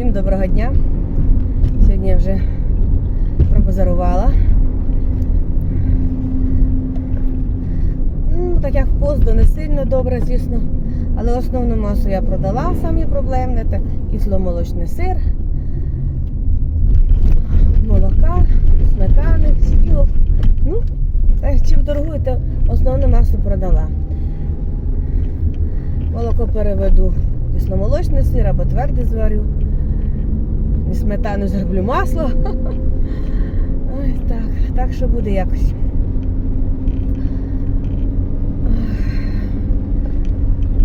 Всім доброго дня. Сьогодні я вже пробазарувала. Ну, так як поздно не сильно добре, звісно. Але основну масу я продала, самі проблемне, це кисломолочний сир, молока, сметани, сілок. Ну, чим торгую, то основну масу продала. Молоко переведу в кисломолочний сир або твердий зварю. І сметану зроблю масло. Ой, так, так що буде якось.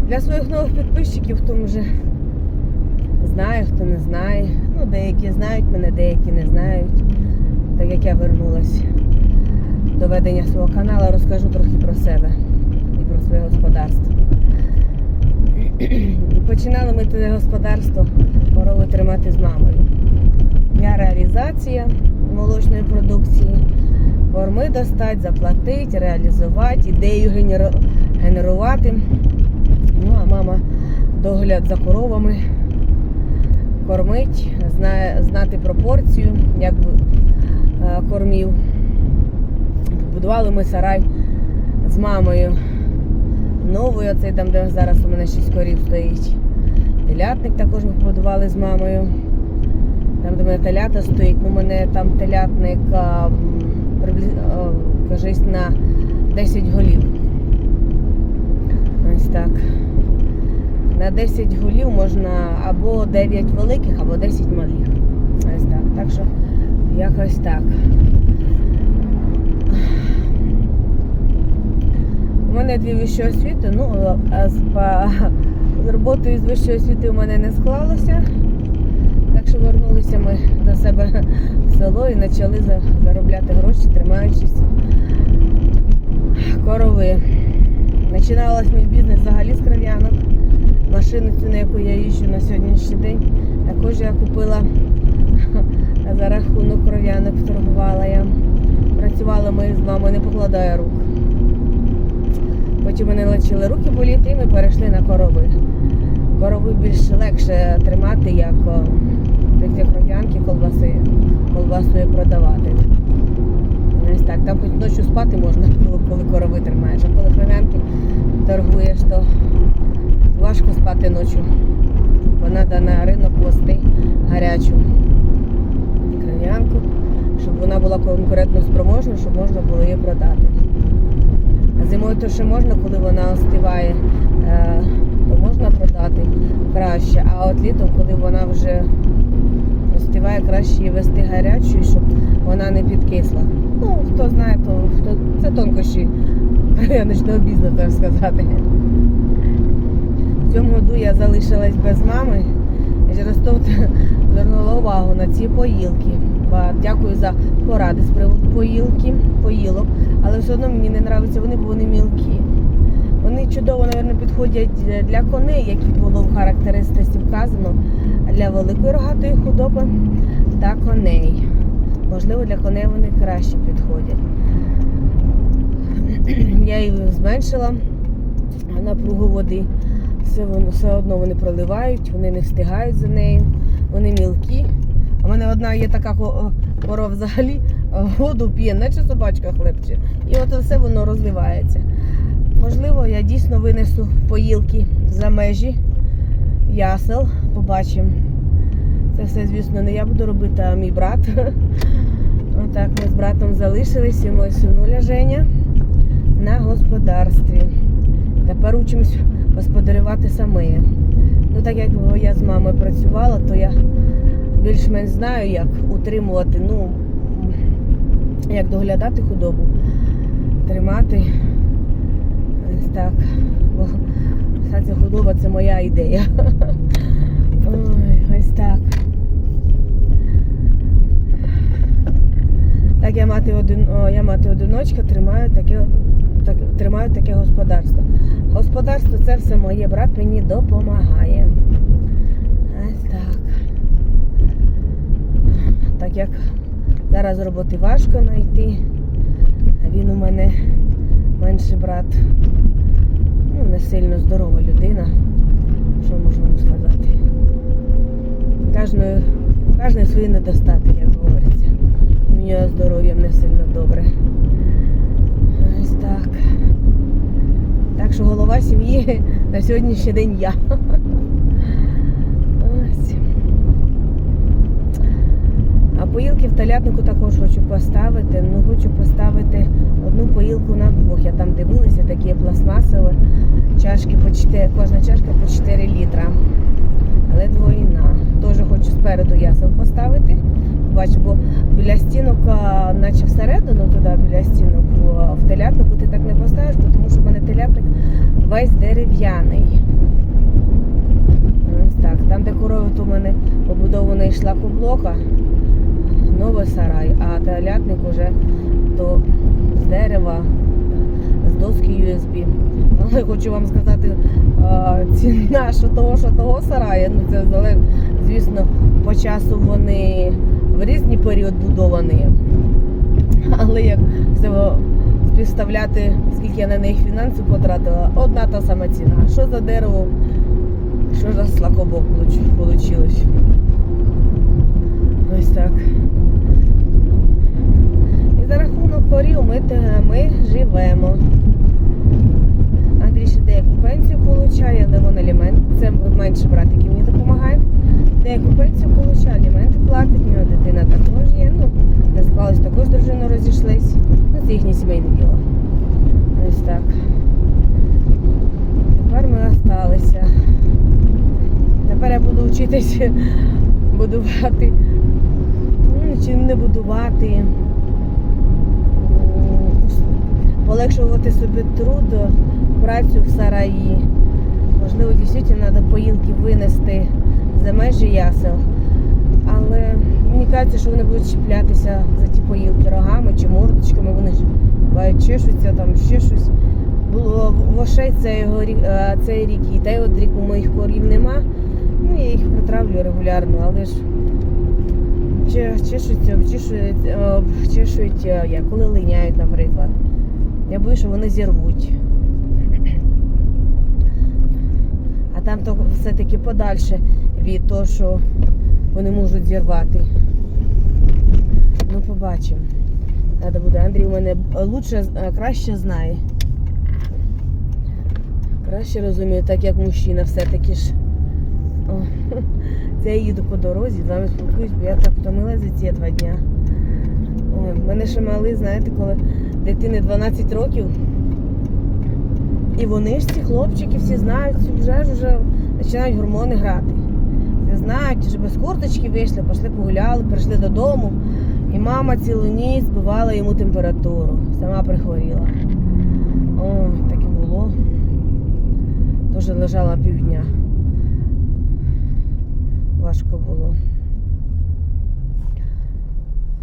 Для своїх нових підписчиків, хто вже знає, хто не знає. Ну, деякі знають мене, деякі не знають. Так як я вернулась до ведення свого каналу, розкажу трохи про себе і про своє господарство. Починали ми це господарство корови тримати з мамою. Я реалізація молочної продукції, корми достать, заплатити, реалізувати, ідею генерувати. Ну, а мама догляд за коровами, кормить, знає, знати пропорцію, як е, кормів. Побудували ми сарай з мамою. Новий, оцей там, де зараз у мене шість корів стоїть. Телятник також ми побудували з мамою. Там, де мене телята стоїть, у мене там телятник а, кажись, на 10 голів. Ось так. На 10 голів можна або 9 великих, або 10 малих. Ось так. Так що якось так. У мене дві вищі освіти, ну з, па- з роботою з вищої освіти у мене не склалося. Що вернулися ми до себе в село і почали заробляти гроші, тримаючись корови. Починалась мій бізнес взагалі з кров'янок. Машину цю, на яку я їжджу на сьогоднішній день. Також я купила за рахунок кров'янок, торгувала я. Працювали ми з мамою, не покладаю рук. Потім мене почали руки боліти, і ми перейшли на корови. Корови більш легше тримати, як о, як кров'янки, колбаси, колбасою продавати. Ось так, там хоч ночі спати можна, коли, корови тримаєш, а коли кров'янки торгуєш, то важко спати ночі. Бо треба на ринок вести гарячу кров'янку, щоб вона була конкурентно спроможна, щоб можна було її продати. А зимою то ще можна, коли вона остиває, е, то можна продати краще. А от літом, коли вона вже остиває, краще її вести гарячою, щоб вона не підкисла. Ну, хто знає, то хто це тонкощі кров'яночного бізнесу, так сказати. В цьому году я залишилась без мами через то звернула увагу на ці поїлки. Дякую за поради з приводу поїлки, поїлок, але все одно мені не подобаються вони, бо вони мілкі. Вони чудово, мабуть, підходять для коней, як було в характеристиці вказано, для великої рогатої худоби та коней. Можливо, для коней вони краще підходять. Я її зменшила напругу води. Все, все одно вони проливають, вони не встигають за нею, вони мілкі. В мене одна є така ко- корова взагалі воду п'є, наче собачка хлебче. І от все воно розливається. Можливо, я дійсно винесу поїлки за межі ясел. Побачимо. Це все, звісно, не я буду робити, а мій брат. Отак ми з братом залишились і мой синуля Женя на господарстві. Тепер учимось господарювати самі. Ну, так як я з мамою працювала, то я більш-менш знаю, як утримувати, ну, як доглядати худобу, тримати. Так. Бо вся ця худоба це моя ідея. Ой, ось так. Так я мати один, о, я мати одиночка, тримаю таке, так, тримаю таке господарство. Господарство це все моє, брат мені допомагає. Ось так. Так як зараз роботи важко знайти, він у мене менший брат. Сильно здорова людина. Що можу вам сказати? кожної, кожної свої недостатки, як говориться. У нього здоров'ям не сильно добре. Ось так. Так що голова сім'ї на сьогоднішній день я. Ось. А поїлки в талятнику також хочу поставити. Ну, хочу поставити одну поїлку на двох. Я там дивилася, такі пластмасові чашки по 4, кожна чашка по 4 літра. Але двойна. Теж хочу спереду ясел поставити. Бач, бо біля стінок, наче всередину туди, біля стінок, в телятнику ти так не поставиш, тому що в мене телятник весь дерев'яний. Ось так. Там, де корови, то в мене побудований шлакоблока, новий сарай, а телятник уже то з дерева, з доски USB. Але хочу вам сказати, ціна що того, що того сараю, ну це залежить, звісно, по часу вони в різний період будовані. Але як все співставляти, скільки я на них фінансів потратила, одна та сама ціна. Що за дерево, що за слакобок вийшло. Ось так. За рахунок корів ми, ми живемо. Андрій ще деяку пенсію отримує, але вон алімент. Це менше братиків мені допомагає. Деяку пенсію отримує, аліменти платить, в дитина також є. Ну, не склались, також з дружиною розійшлись. Ну, це їхнє сімейне діло. Ось так. Тепер ми залишилися. Тепер я буду вчитися будувати. Ну, чи не будувати. Полегшувати собі труд, працю в сараї. Можливо, дійсно треба поїлки винести за межі ясел. Але мені кажеться, що вони будуть чіплятися за ті поїлки рогами чи мордочками, вони ж бувають чешуться, там ще щось. Було в ошей цей, е, цей рік і той от рік у моїх корів нема. Ну, я їх притравлю регулярно, але ж чешуться, обчешують, е, обчешують, як, коли линяють, наприклад. Я боюсь, що вони зірвуть. А там то все-таки подальше від того, що вони можуть зірвати. Ну, побачимо. Треба буде. Андрій у мене лучше, е, краще знає. Краще розумію, так як мужчина все-таки ж. О, Це я їду по дорозі, з вами спілкуюсь, бо я так втомилася за ці два дня. Ой, мене ще малий, знаєте, коли дитини 12 років. І вони ж ці хлопчики всі знають, вже вже починають гормони грати. Всі знають, що без курточки вийшли, пішли погуляли, прийшли додому. І мама цілу ніч збивала йому температуру. Сама прихворіла. О, так і було. Дуже лежала півдня. Важко було.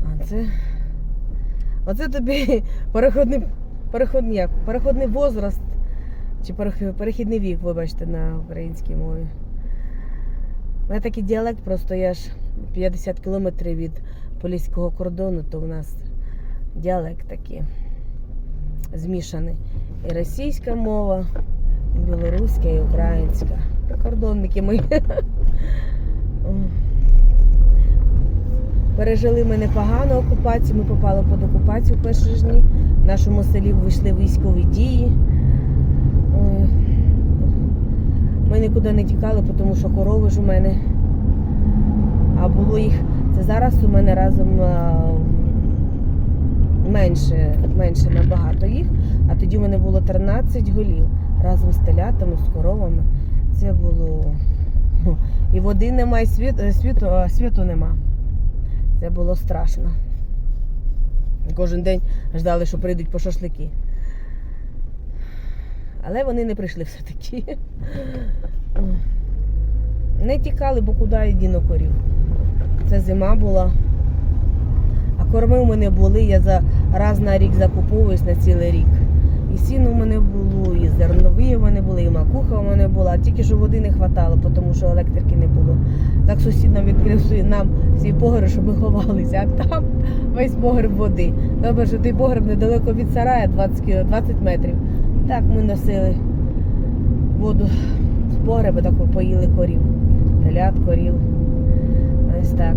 А це. Оце тобі переходний, переходний, як? переходний возраст. Чи перехідний вік, вибачте, на українській мові. У мене такий діалект, просто я ж 50 кілометрів від поліського кордону, то у нас діалект такий змішаний. І російська мова, і білоруська, і українська. Прикордонники ми. О. Пережили ми непогану окупацію, ми попали під окупацію в перші дні. В нашому селі вийшли військові дії. Ми нікуди не тікали, тому що корови ж у мене. А було їх. Це зараз у мене разом менше, менше набагато їх. А тоді у мене було 13 голів разом з телятами, з коровами. Це було. І води немає, світ, світу, світу нема. Це було страшно. Кожен день ждали, що прийдуть по шашлики. Але вони не прийшли все-таки. Не тікали, бо куди я діну корів. Це зима була. А корми у мене були, я за раз на рік закуповуюсь на цілий рік. І сіно в мене було, і зернові в мене були, і макуха в мене була. Тільки що води не вистачало, тому що електрики не було. Так сусід нам відкрив нам свій погреб, щоб ми ховалися, а там весь погреб води. Добре, що той погреб недалеко від сарая, 20, кі- 20 метрів. Так ми носили воду з погреба, так поїли корів, телят, корів. так.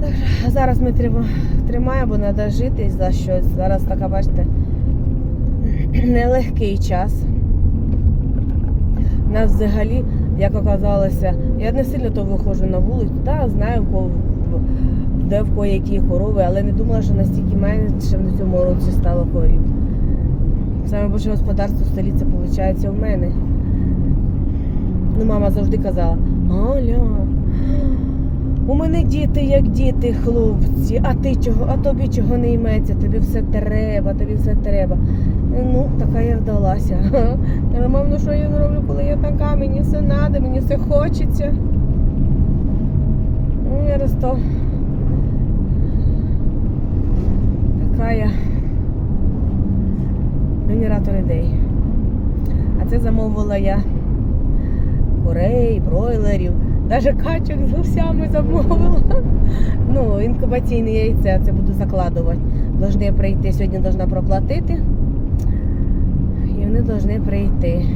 Так, зараз ми тримаємо, бо треба жити за щось. Зараз така, бачите, нелегкий час. У нас взагалі, як оказалося, я не сильно то виходжу на вулицю, та знаю, в в- де в кого які корови, але не думала, що настільки менше в цьому році стало корів. Саме більше господарство в столиці виходить у мене. Ну, мама завжди казала, Галя, у мене діти як діти, хлопці, а ти чого, а тобі чого не йметься, тобі все треба, тобі все треба. Ну, така я вдалася. Мам, ну що я зроблю, коли я така, мені все треба, мені все хочеться. Ну, я раз така я генератор ідей. А це замовила я курей, бройлерів, навіть качок з гусями замовила. Ну, інкубаційне яйце, це буду закладувати. Должны прийти, сьогодні должна проплатити. І вони повинні прийти.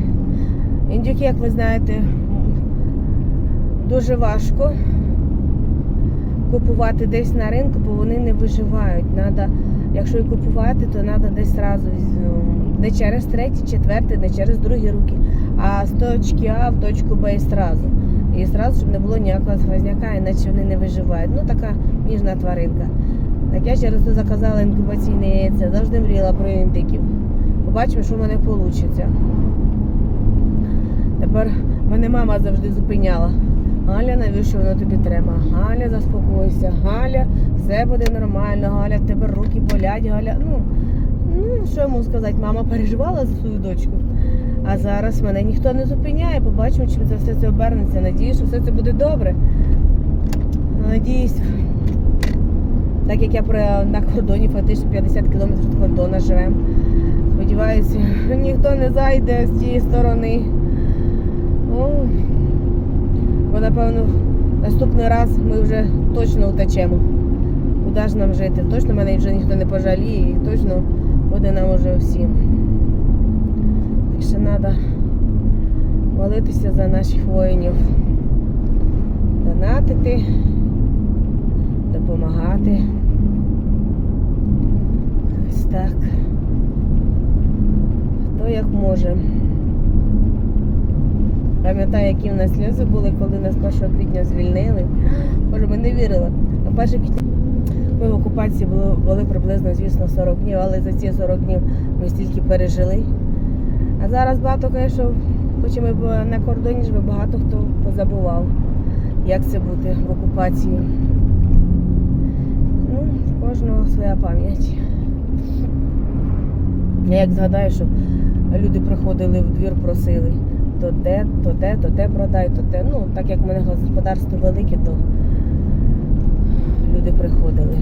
Індюки, як ви знаєте, дуже важко купувати десь на ринку, бо вони не виживають. Надо, якщо і купувати, то треба десь одразу не через треті, четверті, не через другі руки, а з точки А в точку Б і зразу. І зразу, щоб не було ніякого сквозняка, іначе вони не виживають. Ну така ніжна тваринка. Так я через це заказала інкубаційне яйце, завжди мріяла про індиків. Побачимо, що в мене вийде. Тепер мене мама завжди зупиняла. Галя, навіщо воно тобі треба? Галя, заспокойся, Галя, все буде нормально, Галя, в тебе руки болять, Галя. Ну, ну що йому сказати, мама переживала за свою дочку. А зараз мене ніхто не зупиняє. Побачимо, чим це все це обернеться. Надіюсь, що все це буде добре. Надіюсь, так як я на кордоні фактично 50 кілометрів від кордону живемо. Сподіваюся, ніхто не зайде з тієї сторони. О, бо напевно наступний раз ми вже точно утечемо. Куди ж нам жити? Точно мене вже ніхто не пожаліє і точно буде нам уже всім. Що треба молитися за наших воїнів, донатити, допомагати. Ось так. Хто як може. Пам'ятаю, які в нас сльози були, коли нас 1 квітня звільнили. Боже, ми не вірили. На 1 квітня ми в окупації були, були приблизно, звісно, 40 днів, але за ці 40 днів ми стільки пережили. А зараз багато, звісно, хоч ми б- на кордоні ж багато хто позабував, як це бути в окупації. Ну, кожного своя пам'ять. Я як згадаю, що люди приходили в двір, просили то те, то те, то те продай, то те. Ну, так як в мене господарство велике, то люди приходили.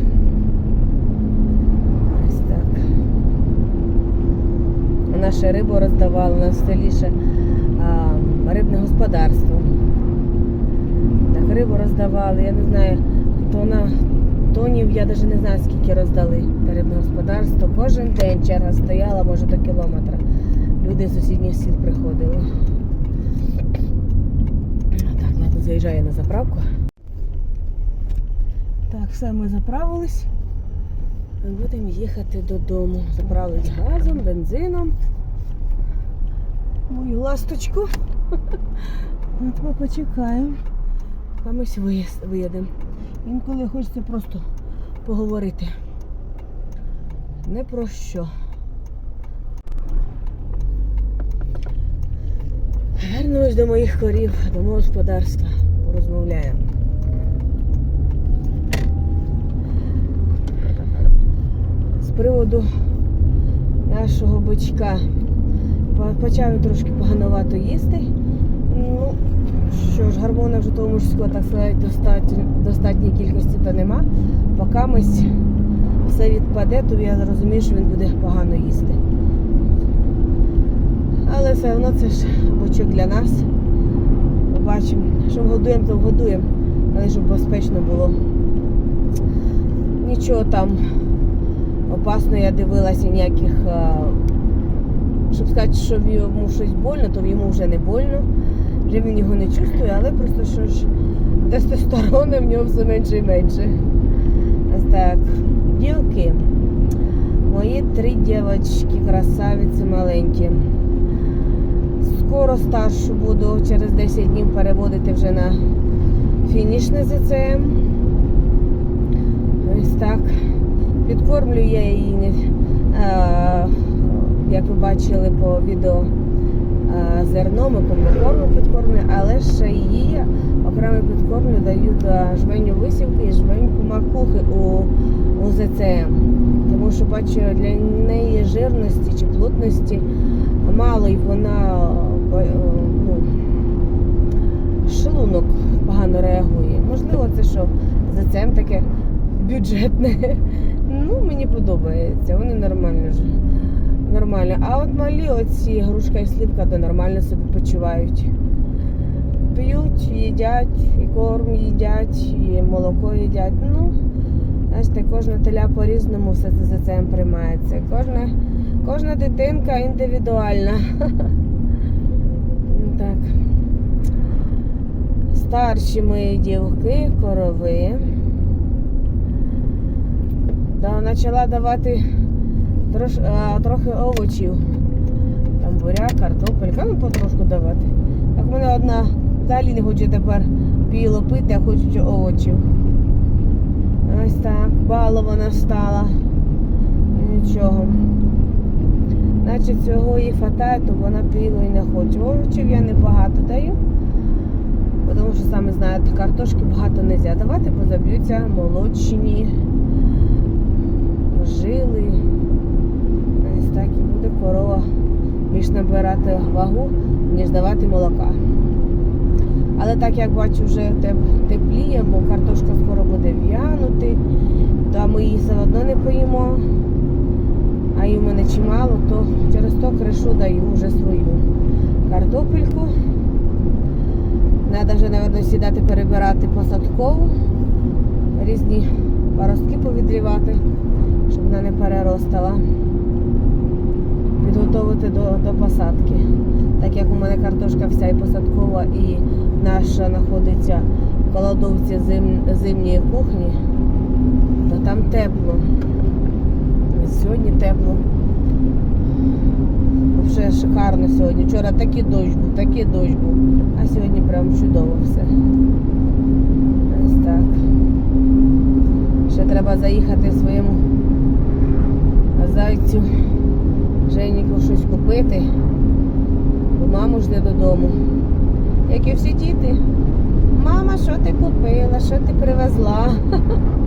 Ось так. Нас ще рибу роздавали, у нас селі ще рибне господарство. Так, рибу роздавали, я не знаю, тона, тонів, я навіть не знаю, скільки роздали рибне господарство. Кожен день черга стояла, може, до кілометра. Люди з сусідніх сіл приходили. Так, ладно, заїжджаю на заправку. Так, все, ми заправились. Будемо їхати додому. Заправились газом, бензином. Мою ласточку. От ми почекаємо. А ми виїдемо. Інколи хочеться просто поговорити. Не про що. Вернемось до моїх корів, до мого господарства. Порозмовляємо. З приводу нашого бичка. По- Почав трошки поганувато їсти. Ну, що ж, гормона вже того мужського, так сказати, достатньо, достатньої кількості то нема. Поки мись все відпаде, то я зрозумію, що він буде погано їсти. Але все одно це ж бочок для нас. Побачимо. Що вгодуємо, то вгодуємо. Але щоб безпечно було. Нічого там опасного я дивилася, ніяких, а, щоб сказати, що йому щось больно, то йому вже не больно. Вже він його не чувствує, але просто що ж тестостерону в нього все менше і менше. Ось так. Дівки. Мої три дівчатки, красавиці маленькі. Скоро старшу буду через 10 днів переводити вже на фінішне ЗЦМ. Ось так. Підкормлю я її, е, як ви бачили по відео, е, зерном і комбікорму підкормлю, але ще її я окремо підкормлю, даю до жменю висівки і жменьку макухи у, ЗЦМ. Тому що бачу для неї жирності чи плотності мало і вона е, ну, шлунок погано реагує. Можливо, це що ЗЦМ таке бюджетне. Ну, мені подобається, вони нормально ж. Нормально. А от малі оці грушка і слівка, то нормально собі почувають. П'ють, їдять, і корм їдять, і молоко їдять. Ну, знаєте, кожна теля по-різному все це за цим приймається. Кожна, кожна дитинка індивідуальна. Так. Старші мої дівки, корови. Да, почала давати трош, а, трохи овочів. Там буряк, картопелька, ну потрошку давати. Так в мене одна взагалі не хоче тепер піло пити, а хоче овочів. Ось так, балована стала. Нічого. Значить, цього їй хватає, то вона піло і не хоче. Овочів я небагато даю. Тому що самі знаєте, картошки багато не можна давати, бо заб'ються молочні жили. Ось так і буде корова більш набирати вагу, ніж давати молока. Але так як бачу, вже теп- тепліє, бо картошка скоро буде в'янути, то ми її все одно не поїмо. А її в мене чимало, то через то кришу даю вже свою картопельку. Треба вже, напевно, сідати перебирати посадкову, різні паростки повідрівати, щоб вона не переростала. Підготовити до, до посадки. Так як у мене картошка вся і посадкова, і наша знаходиться в кладовці зим, зимньої кухні, то там тепло. Сьогодні тепло. Вже шикарно сьогодні. Вчора такий дощ був, такий дощ був. А сьогодні прям чудово все. Ось так. Ще треба заїхати своєму зайцю Женіку щось купити. Бо маму жде додому. Як і всі діти. Мама, що ти купила, що ти привезла?